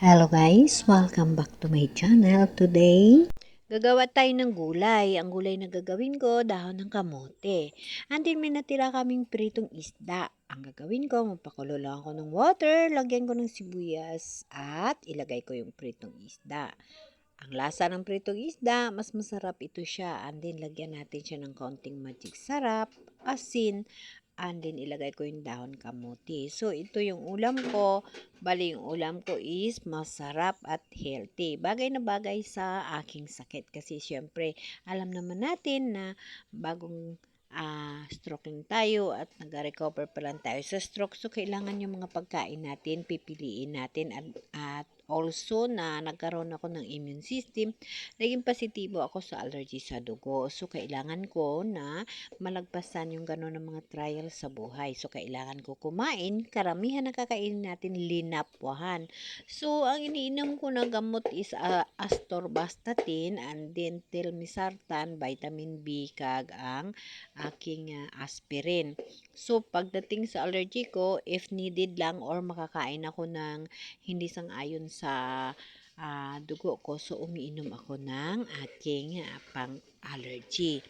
Hello guys, welcome back to my channel. Today, gagawa tayo ng gulay. Ang gulay na gagawin ko, dahon ng kamote. And then may natira kaming pritong isda. Ang gagawin ko, mapakulo lang ako ng water, lagyan ko ng sibuyas, at ilagay ko yung pritong isda. Ang lasa ng pritong isda, mas masarap ito siya. And then lagyan natin siya ng konting magic sarap, asin, and then ilagay ko yung dahon kamote. So, ito yung ulam ko. Bali, yung ulam ko is masarap at healthy. Bagay na bagay sa aking sakit. Kasi, syempre, alam naman natin na bagong ah, stroke tayo at nag-recover pa lang tayo sa stroke. So, kailangan yung mga pagkain natin, pipiliin natin at, at also na nagkaroon ako ng immune system, naging positibo ako sa allergy sa dugo. So, kailangan ko na malagpasan yung gano'n ng mga trial sa buhay. So, kailangan ko kumain. Karamihan na kakainin natin linapwahan. So, ang iniinom ko na gamot is uh, astorvastatin and then telmisartan, vitamin B, kag ang aking uh, aspirin. So, pagdating sa allergy ko, if needed lang or makakain ako ng hindi sang-ayon sa uh, dugo ko, so umiinom ako ng aking uh, pang-allergy.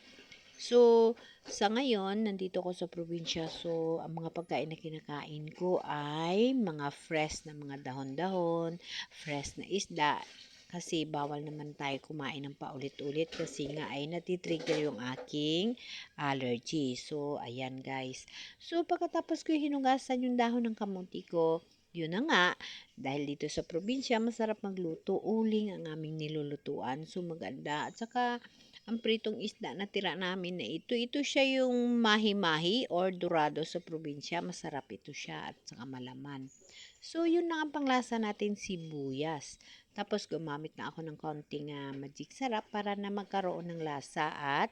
So, sa ngayon, nandito ko sa probinsya. So, ang mga pagkain na kinakain ko ay mga fresh na mga dahon-dahon, fresh na isda. Kasi bawal naman tayo kumain ng paulit-ulit kasi nga ay natitrigger yung aking allergy. So, ayan guys. So, pagkatapos ko hinugasan yung dahon ng kamuti ko, yun na nga, dahil dito sa probinsya, masarap magluto. Uling ang aming nilulutuan. So, maganda. At saka, ang pritong isda na tira namin na ito, ito siya yung mahi-mahi or dorado sa probinsya. Masarap ito siya at saka malaman. So, yun na ang panglasa natin, sibuyas. Tapos, gumamit na ako ng konting uh, magic sarap para na magkaroon ng lasa at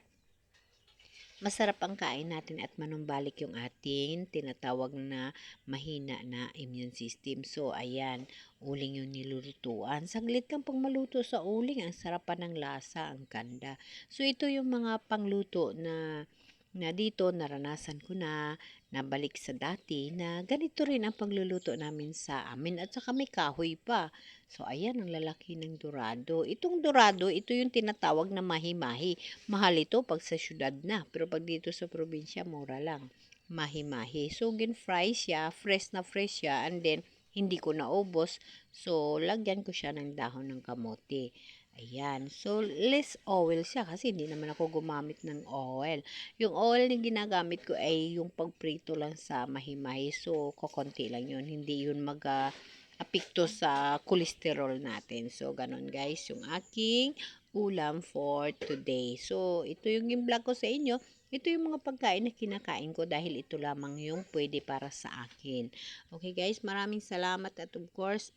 masarap ang kain natin at manumbalik yung ating tinatawag na mahina na immune system. So, ayan, uling yung nilulutuan. Saglit kang pang maluto sa uling, ang sarap pa ng lasa, ang ganda. So, ito yung mga pangluto na na dito naranasan ko na nabalik sa dati na ganito rin ang pagluluto namin sa amin at saka may kahoy pa. So ayan ang lalaki ng dorado. Itong dorado, ito yung tinatawag na mahi-mahi. Mahal ito pag sa syudad na, pero pag dito sa probinsya mura lang. Mahi-mahi. So gin-fry siya, fresh na fresh siya and then hindi ko naubos. So lagyan ko siya ng dahon ng kamote. Ayan. So, less oil siya kasi hindi naman ako gumamit ng oil. Yung oil na ginagamit ko ay yung pagprito lang sa mahimahi. So, kokonti lang yun. Hindi yun mag uh, apekto sa cholesterol natin. So, ganun guys, yung aking ulam for today. So, ito yung vlog ko sa inyo. Ito yung mga pagkain na kinakain ko dahil ito lamang yung pwede para sa akin. Okay guys, maraming salamat at of course,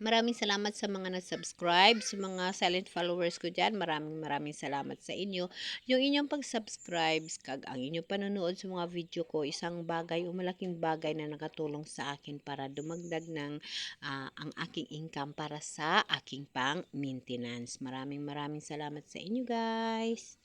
Maraming salamat sa mga nag-subscribe, sa mga silent followers ko dyan. Maraming maraming salamat sa inyo. Yung inyong pag-subscribe, kag ang inyong panonood sa mga video ko, isang bagay o malaking bagay na nakatulong sa akin para dumagdag ng uh, ang aking income para sa aking pang-maintenance. Maraming maraming salamat sa inyo guys.